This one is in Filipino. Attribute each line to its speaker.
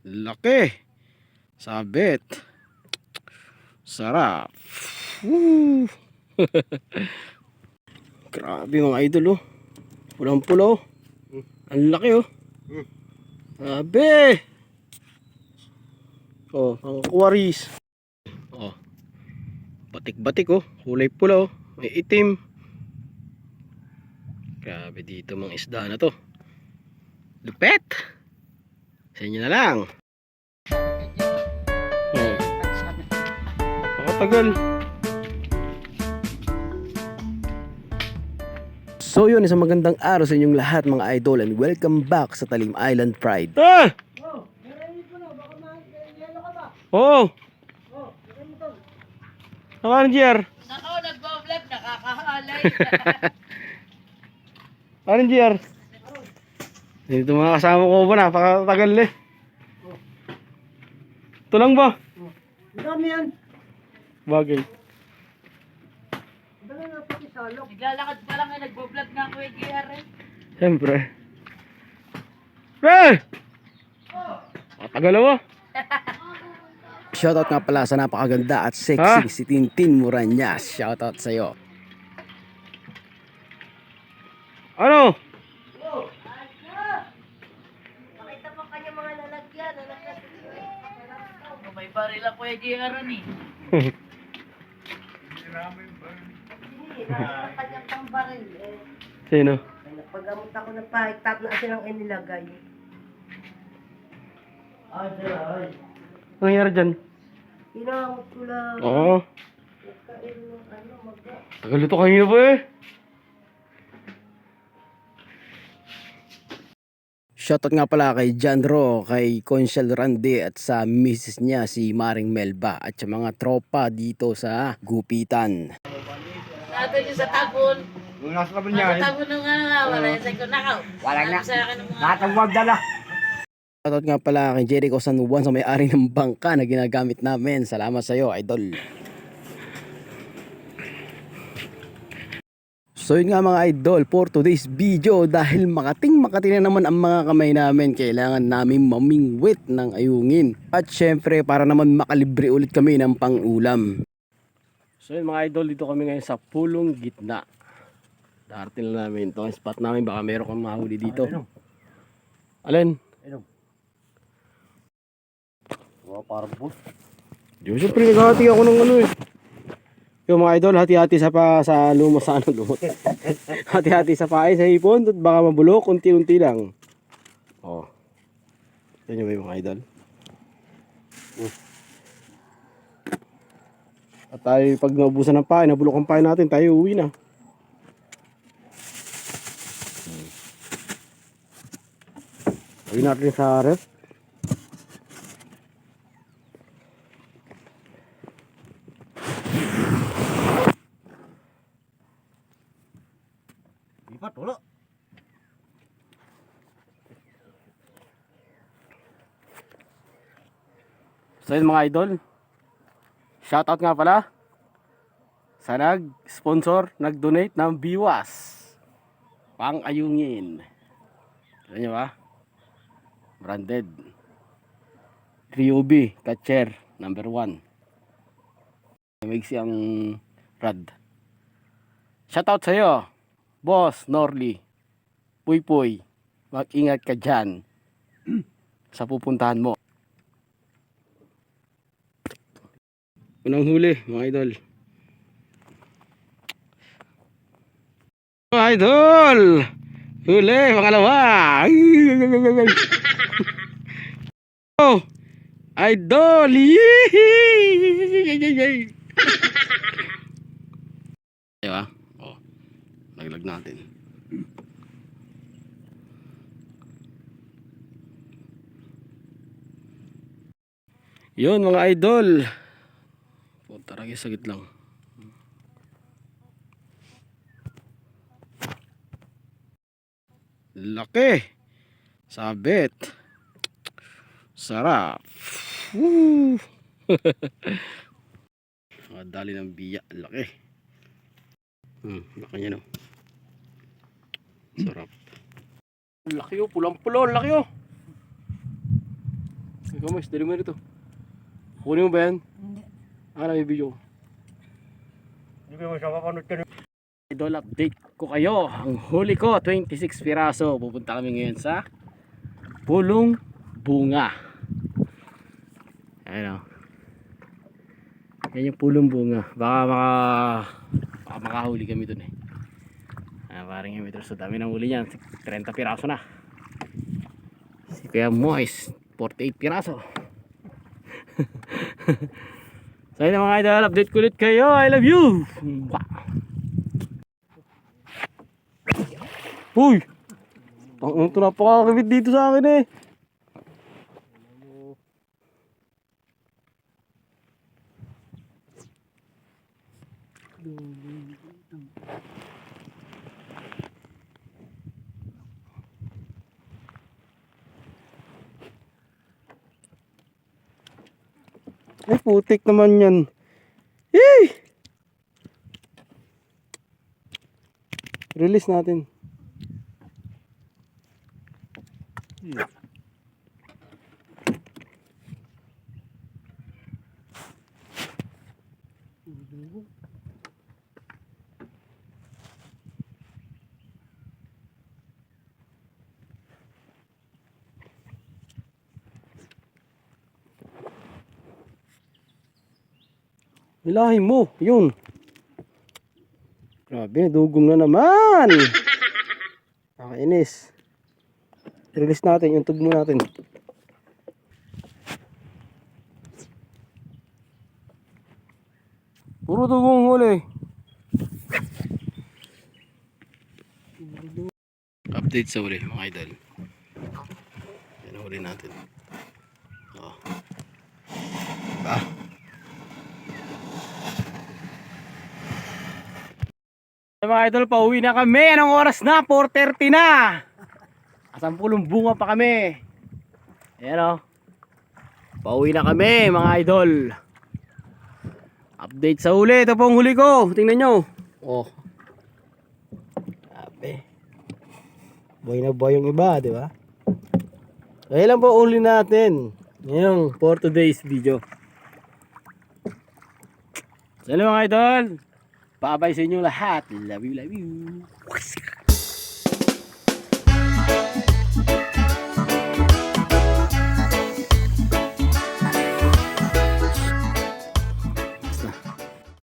Speaker 1: Laki. Sabit. Sarap. Woo. Grabe mga idol oh. Pulang pula oh. Ang laki oh. Grabe. Oh, ang aquaris. Oh. Batik-batik oh. Kulay pula oh. May itim. Grabe dito mga isda na to. Lupet. Sa inyo na lang. Oh. Pakatagal. So yun, isang magandang araw sa inyong lahat mga idol and welcome back sa Talim Island Pride. Ah! Oh! Ano Jer?
Speaker 2: Nako, nagbo-vlog, nakakahalay.
Speaker 1: Jer? Dito mga kasama ko ba napakatagal eh. Ito lang ba?
Speaker 3: Dami yan.
Speaker 1: Bagay.
Speaker 3: Dala na pati salok.
Speaker 2: Naglalakad pa lang eh, nagbo-vlog na ako eh, JR eh.
Speaker 1: Siyempre. Pre! Matagal ako. Shoutout nga pala sa napakaganda at sexy Ha? si Tintin Muranyas. Shoutout sa'yo. Ano?
Speaker 2: May baril ako eh, JR.
Speaker 3: Hindi, nasa kanya pang baril. Eh,
Speaker 1: Sino?
Speaker 3: Paggamot ako ng pahit, tap na kasi lang inilagay.
Speaker 1: Ano nangyari dyan?
Speaker 3: Hinamot ko lang.
Speaker 1: Oo.
Speaker 3: Kain ng ano, magda.
Speaker 1: Tagal ito kanina pa eh. Shoutout nga pala kay John Ro, kay Conchal Rande at sa misis niya si Maring Melba at sa mga tropa dito sa Gupitan.
Speaker 2: Nato yung sa tagon.
Speaker 4: Nasa naman
Speaker 2: Nasa
Speaker 4: niya.
Speaker 2: tagon nung ano nga, wala yung ko nakaw.
Speaker 4: Wala na.
Speaker 2: Sa.
Speaker 4: Natawag dala.
Speaker 1: Shoutout nga pala kay Jericho San Juan sa may-ari ng bangka na ginagamit namin. Salamat sa iyo, idol. So yun nga mga idol for today's video dahil makating makati na naman ang mga kamay namin kailangan namin mamingwit ng ayungin at syempre para naman makalibre ulit kami ng pangulam. So yun mga idol dito kami ngayon sa pulong gitna. Darating lang namin ito ang spot namin baka meron kang mahuli dito. Alin?
Speaker 4: Wow, parang bus.
Speaker 1: Di ba siyempre naghahati ako ng ano eh. Yung mga idol, hati-hati sa pa sa lumos sa ano lumot. hati-hati sa paay sa hipon, baka mabulok, unti-unti lang. Oh. Ba yung mga idol? At tayo pag naubusan ng paay, nabulok ang paay natin, tayo uwi na. Uwi natin sa ref.
Speaker 4: Lipat, wala.
Speaker 1: So yun mga idol, shoutout nga pala sa nag-sponsor, nag-donate ng biwas. Pang ayungin. Alam nyo ba? Branded. Ryobi, Catcher, number 1. May ang rad. Shoutout sa iyo, Boss Norly. Puy Puy, mag-ingat ka dyan sa pupuntahan mo. Unang huli, mga idol. Mga idol! Huli, pangalawa! Oh! Idol! Diba? Oh, laglag natin. Yun mga idol. Rin sagit lang. Laki. Sabit. Sarap. Woo. Mga ng biya. Laki. Hmm, laki niya no. Sarap. Laki oh, pulang pulo, laki oh. Ikaw mas, dali mo rito. Kunin mo ba yan?
Speaker 3: Hindi.
Speaker 1: Na may video Idol update ko kayo. Ang huli ko, 26 piraso. Pupunta kami ngayon sa Pulong Bunga. Ayan o. Yan yung Pulong Bunga. Baka maka, baka makahuli kami dun eh. Ah, parang yung metro. So dami ng huli niyan. 30 piraso na. Si Kuya Mois, 48 piraso. so yun mga idol, update ko ulit kayo. I love you! Uy! Ang ito napakakabit dito sa akin eh. Ay, putik naman yan. Yay! Release natin. Ilahin mo, yun. Grabe, dugong na naman. Nakainis. Release natin yung tugmo natin. Puro dugong huli. Update sa huli mga idol. Yan ang huli natin. Oh. Diba? Mga idol, pauwi na kami. Anong oras na? 4.30 na. Kasampulong bunga pa kami. Ayan o. Pauwi na kami mga idol. Update sa huli. Ito po huli ko. Tingnan nyo. Oh. Sabi. Boy na boy yung iba, di ba? Kaya lang po uli natin. Ngayon, for today's video. So, yun mga idol. Babay sa inyo lahat. Love you, love you.